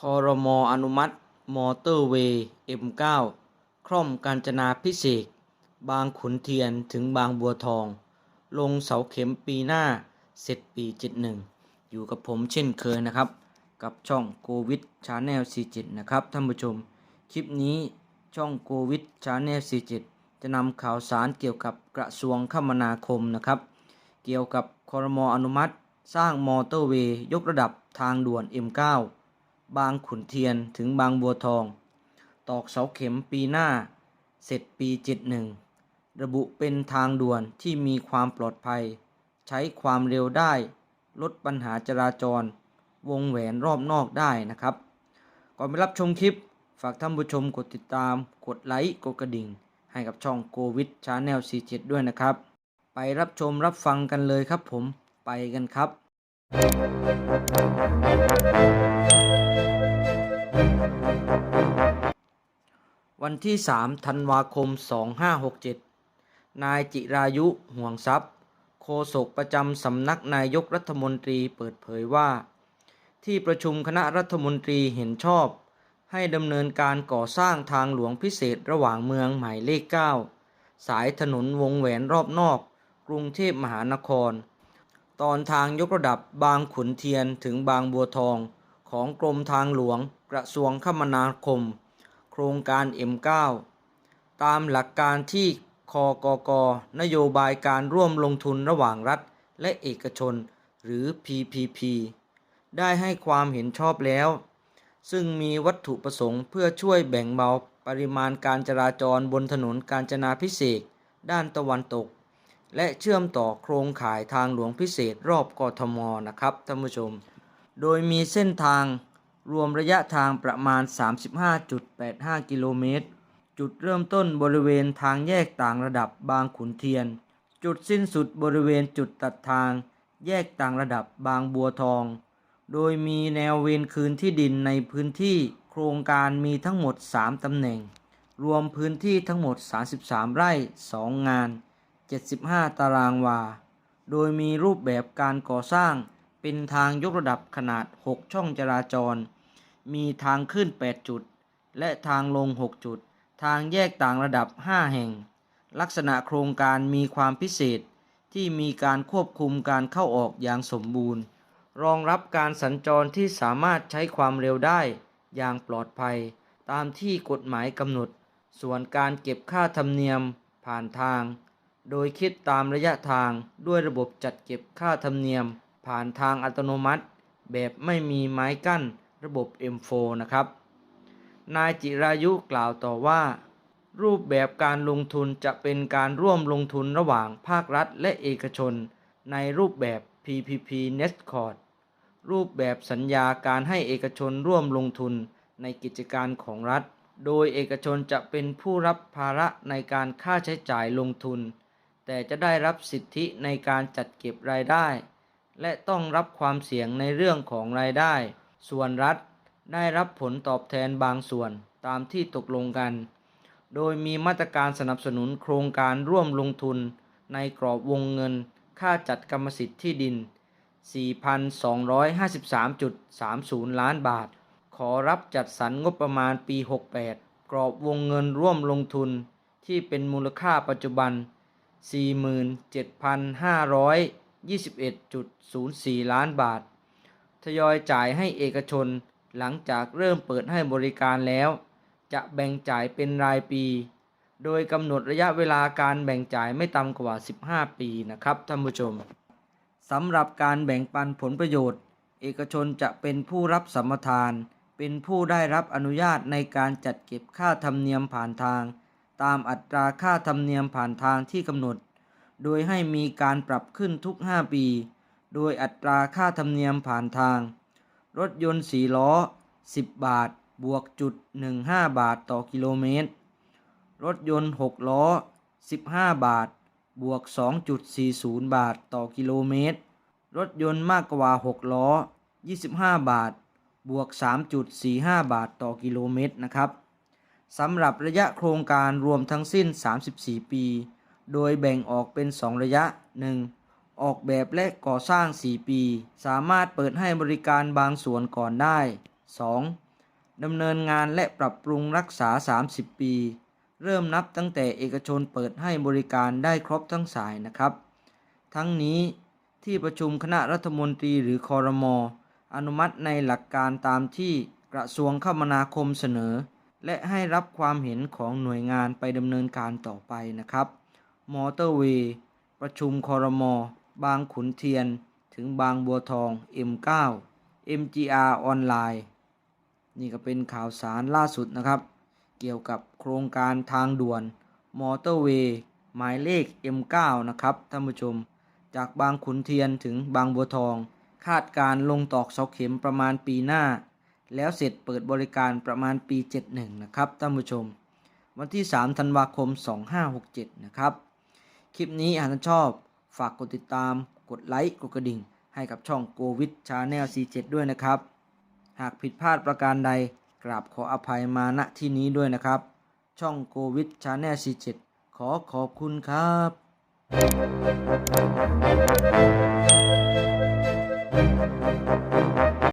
คอรมออนุมัติ มอเตอร์เวย์ M9 คล่อมกาญจนาพิเศษ บางขุนเทียนถึงบางบัวทอง ลงเสาเข็มปีหน้า เสร็จปี 71 อยู่กับผมเช่นเคยนะครับ กับช่องโควิดชาแนล47 นะครับท่านผู้ชม คลิปนี้ช่องโควิดชาแนล47 จะนำข่าวสารเกี่ยวกับกระทรวงคมนาคมนะครับ เกี่ยวกับคอรมออนุมัติ สร้างมอเตอร์เวย์ยกระดับทางด่วน M9 บางขุนเทียนถึงบางบัวทอง ตอกเสาเข็มปีหน้า เสร็จปี 71 ระบุเป็นทางด่วนที่มีความปลอดภัย ใช้ความเร็วได้ ลดปัญหาจราจร วงแหวนรอบนอกได้นะครับ ก่อนไปรับชมคลิป ฝากท่านผู้ชมกดติดตาม กดไลค์ กดกระดิ่ง ให้กับช่องโควิดชาแนล47 ด้วยนะครับ ไปรับชมรับฟังกันเลยครับผม ไปกันครับ วันที่ 3 ธันวาคม 2567 นายจิรายุห่วงทรัพย์ โฆษกประจำสำนักนายกรัฐมนตรีเปิดเผยว่า ที่ประชุมคณะรัฐมนตรีเห็นชอบ ให้ดำเนินการก่อสร้างทางหลวงพิเศษระหว่างเมืองหมายเลข 9 สายถนนวงแหวนรอบนอก กรุงเทพมหานคร ตอนทางยกระดับบางขุนเทียนถึงบางบัวทองของกรมทางหลวง กระทรวงคมนาคม โครงการ M9 ตามหลักการที่คกกนโยบายการร่วมลงทุนระหว่างรัฐ และเอกชน หรือ PPP ได้ให้ความเห็นชอบแล้ว ซึ่งมีวัตถุประสงค์เพื่อช่วยแบ่งเบาปริมาณการจราจรบนถนนกาญจนาพิเศษด้านตะวันตก และเชื่อมต่อโครงข่ายทางหลวงพิเศษรอบกทมนะครับท่านผู้ชม โดยมีเส้นทาง รวมระยะทางประมาณ 35.85 กิโลเมตร จุดเริ่มต้นบริเวณทางแยกต่างระดับบางขุนเทียน จุดสิ้นสุดบริเวณจุดตัดทาง แยกต่างระดับบางบัวทอง โดยมีแนวเวรคืนที่ดินในพื้นที่โครงการมีทั้งหมด 3 ตำแหน่ง รวมพื้นที่ทั้งหมด 33 ไร่ 2 งาน 75 ตารางวา โดยมีรูปแบบการก่อสร้างเป็นทางยกระดับขนาด 6 ช่องจราจร มีทางขึ้น 8 จุด และทางลง 6 จุด ทางแยกต่างระดับ 5 แห่ง ลักษณะโครงการมีความพิเศษที่มีการควบคุมการเข้าออกอย่างสมบูรณ์ รองรับการสัญจรที่สามารถใช้ความเร็วได้อย่างปลอดภัย ตามที่กฎหมายกำหนด ส่วนการเก็บค่าธรรมเนียมผ่านทาง โดยคิดตามระยะทางด้วยระบบจัดเก็บค่าธรรมเนียมผ่านทางอัตโนมัติ แบบไม่มีไม้กั้น ระบบ M4 นะครับ นายจิรายุกล่าวต่อว่า รูปแบบการลงทุนจะเป็นการร่วมลงทุนระหว่างภาครัฐและเอกชน ในรูปแบบ PPP Nestcord รูปแบบสัญญาการให้เอกชนร่วมลงทุนในกิจการของรัฐ โดยเอกชนจะเป็นผู้รับภาระในการค่าใช้จ่ายลงทุน แต่จะได้รับสิทธิในการจัดเก็บรายได้ และต้องรับความเสี่ยงในเรื่องของรายได้ ส่วนรัฐได้รับผลตอบแทนบางส่วนตามที่ตกลงกัน โดยมีมาตรการสนับสนุนโครงการร่วมลงทุนในกรอบวงเงินค่าจัดกรรมสิทธิ์ที่ดิน 4,253.30 ล้านบาท ขอรับจัดสรรงบประมาณปี 68 กรอบวงเงินร่วมลงทุนที่เป็นมูลค่าปัจจุบัน 47,521.04 ล้านบาท ทยอยจ่ายให้เอกชนหลังจากเริ่มเปิดให้บริการแล้ว จะแบ่งจ่ายเป็นรายปี โดยกำหนดระยะเวลาการแบ่งจ่ายไม่ต่ำกว่า 15 ปีนะครับท่านผู้ชมสำหรับการแบ่งปันผลประโยชน์ เอกชนจะเป็นผู้รับสัมปทาน เป็นผู้ได้รับอนุญาตในการจัดเก็บค่าธรรมเนียมผ่านทาง ตามอัตราค่าธรรมเนียมผ่านทางที่กำหนด โดยให้มีการปรับขึ้นทุก 5 ปี โดยอัตราค่าธรรมเนียมผ่านทาง รถยนต์4ล้อ 10 บาท บวกจุด15 บาทต่อกิโลเมตร รถยนต์ 6 ล้อ 15 บาท บวก 2.40 บาทต่อกิโลเมตร รถยนต์มากกว่า 6 ล้อ 25 บาท บวก 3.45 บาทต่อกิโลเมตรนะครับสำหรับระยะโครงการรวมทั้งสิ้น 34 ปี โดยแบ่งออกเป็น 2 ระยะ 1. ออกแบบและก่อสร้าง 4 ปี สามารถเปิดให้บริการบางส่วนก่อนได้ 2. ดำเนินงานและปรับปรุงรักษา 30 ปี เริ่มนับตั้งแต่เอกชนเปิดให้บริการได้ครบทั้งสายนะครับ ทั้งนี้ที่ประชุมคณะรัฐมนตรีหรือคอรมออนุมัติในหลักการตามที่กระทรวงคมนาคมเสนอ และให้รับความเห็นของหน่วยงานไปดำเนินการต่อไปนะครับ มอเตอร์เวย์ ประชุมคอรมอ บางขุนเทียน ถึงบางบัวทอง M9 MGR ออนไลน์ นี่ก็เป็นข่าวสารล่าสุดนะครับ เกี่ยวกับโครงการทางด่วนมอเตอร์เวย์หมายเลข M9 นะครับท่านผู้ชม จากบางขุนเทียนถึงบางบัวทอง คาดการลงตอกเสาเข็มประมาณปีหน้า แล้วเสร็จเปิดบริการประมาณปี 71 นะครับท่านผู้ชม วันที่ 3 ธันวาคม 2567 นะครับ คลิปนี้หากท่านชอบ ฝากกดติดตาม กดไลค์ กดกระดิ่ง ให้กับช่องโควิดชาแนล47ด้วยนะครับ หากผิดพลาดประการใดกราบขออภัยมาณที่นี้ด้วยนะครับ ช่องโควิดชาแนล47ขอขอบคุณครับ